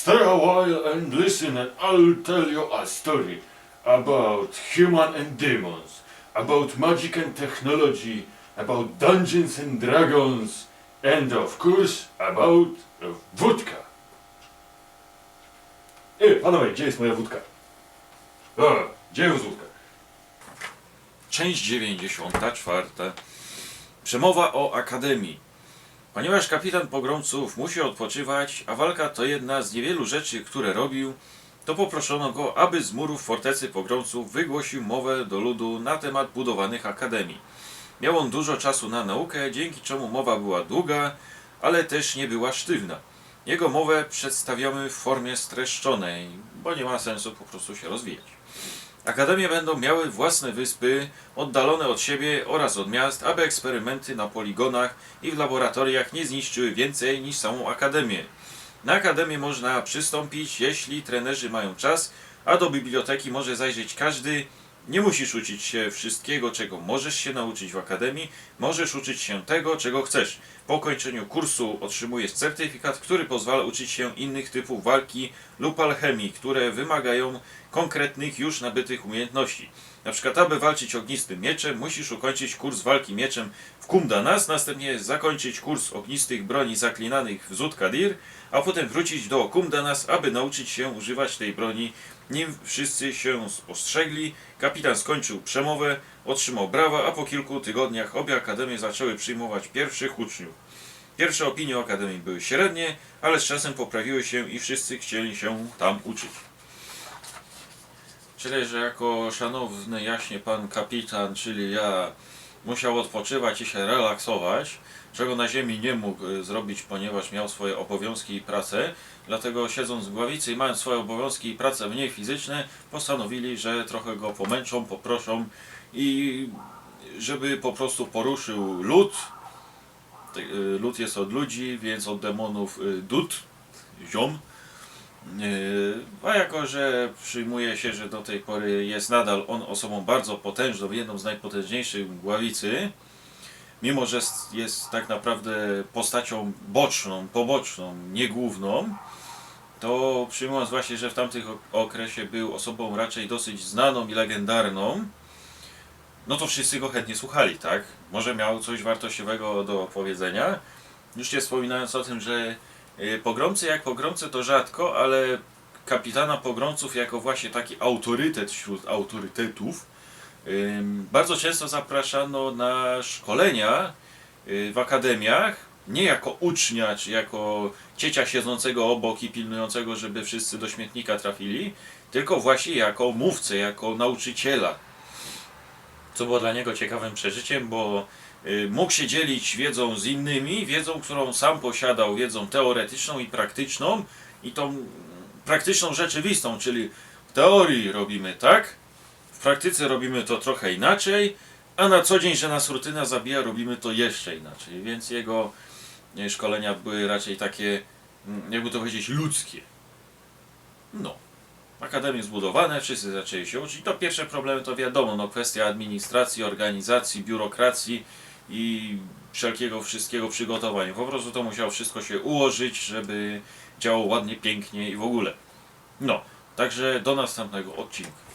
Stay a while and listen, and I'll tell you a story about human and demons, about magic and technology, about dungeons and dragons, and of course about wódka. Ej, panowie, gdzie jest moja wódka? O, gdzie jest wódka? Część 94. Przemowa o Akademii. Ponieważ kapitan pogromców musi odpoczywać, a walka to jedna z niewielu rzeczy, które robił, to poproszono go, aby z murów fortecy pogromców wygłosił mowę do ludu na temat budowanych akademii. Miał on dużo czasu na naukę, dzięki czemu mowa była długa, ale też nie była sztywna. Jego mowę przedstawiamy w formie streszczonej, bo nie ma sensu po prostu się rozwijać. Akademie będą miały własne wyspy, oddalone od siebie oraz od miast, aby eksperymenty na poligonach i w laboratoriach nie zniszczyły więcej niż samą Akademię. Na Akademię można przystąpić, jeśli trenerzy mają czas, a do biblioteki może zajrzeć każdy. Nie musisz uczyć się wszystkiego, czego możesz się nauczyć w Akademii, możesz uczyć się tego, czego chcesz. Po ukończeniu kursu otrzymujesz certyfikat, który pozwala uczyć się innych typów walki lub alchemii, które wymagają konkretnych już nabytych umiejętności. Na przykład, aby walczyć ognistym mieczem, musisz ukończyć kurs walki mieczem w Kumdanas, następnie zakończyć kurs ognistych broni zaklinanych w Zutkadir, a potem wrócić do Kumdanas, aby nauczyć się używać tej broni. Nim wszyscy się spostrzegli, kapitan skończył przemowę, otrzymał brawa, a po kilku tygodniach obie akademie zaczęły przyjmować pierwszych uczniów. Pierwsze opinie o akademii były średnie, ale z czasem poprawiły się i wszyscy chcieli się tam uczyć. Czyli, że jako szanowny jaśnie pan kapitan, czyli ja, musiał odpoczywać i się relaksować, czego na ziemi nie mógł y, zrobić, ponieważ miał swoje obowiązki i pracę. Dlatego siedząc w gławicy i mając swoje obowiązki i prace mniej fizyczne, postanowili, że trochę go pomęczą, poproszą i żeby po prostu poruszył lud. Y, Lud jest od ludzi, więc od demonów y, dud, ziom. Yy, A jako, że przyjmuje się, że do tej pory jest nadal on osobą bardzo potężną, jedną z najpotężniejszych gławicy, mimo że jest- tak naprawdę postacią boczną, poboczną, nie główną, to przyjmując właśnie, że w tamtych ok- okresie był osobą raczej dosyć znaną i legendarną, no to wszyscy go chętnie słuchali, tak? Może miał coś wartościowego do powiedzenia. Już nie wspominając o tym, że pogromcy jak pogromcy to rzadko, ale kapitana pogromców jako właśnie taki autorytet wśród autorytetów bardzo często zapraszano na szkolenia y, w akademiach, nie jako ucznia, czy jako ciecia siedzącego obok i pilnującego, żeby wszyscy do śmietnika trafili, tylko właśnie jako mówcę, jako nauczyciela. Co było dla niego ciekawym przeżyciem, bo mógł się dzielić wiedzą z innymi, wiedzą, którą sam posiadał, wiedzą teoretyczną i praktyczną i tą praktyczną rzeczywistą, czyli w teorii robimy tak, w praktyce robimy to trochę inaczej, a na co dzień, że nas rutyna zabija, robimy to jeszcze inaczej, więc jego y, szkolenia były raczej takie, mm, jakby to powiedzieć, ludzkie. No. Akademie zbudowane, wszyscy zaczęli się uczyć. To pierwsze problemy to wiadomo, no kwestia administracji, organizacji, biurokracji i wszelkiego wszystkiego przygotowania. Po prostu to musiało wszystko się ułożyć, żeby działało ładnie, pięknie i w ogóle. No, także do następnego odcinka.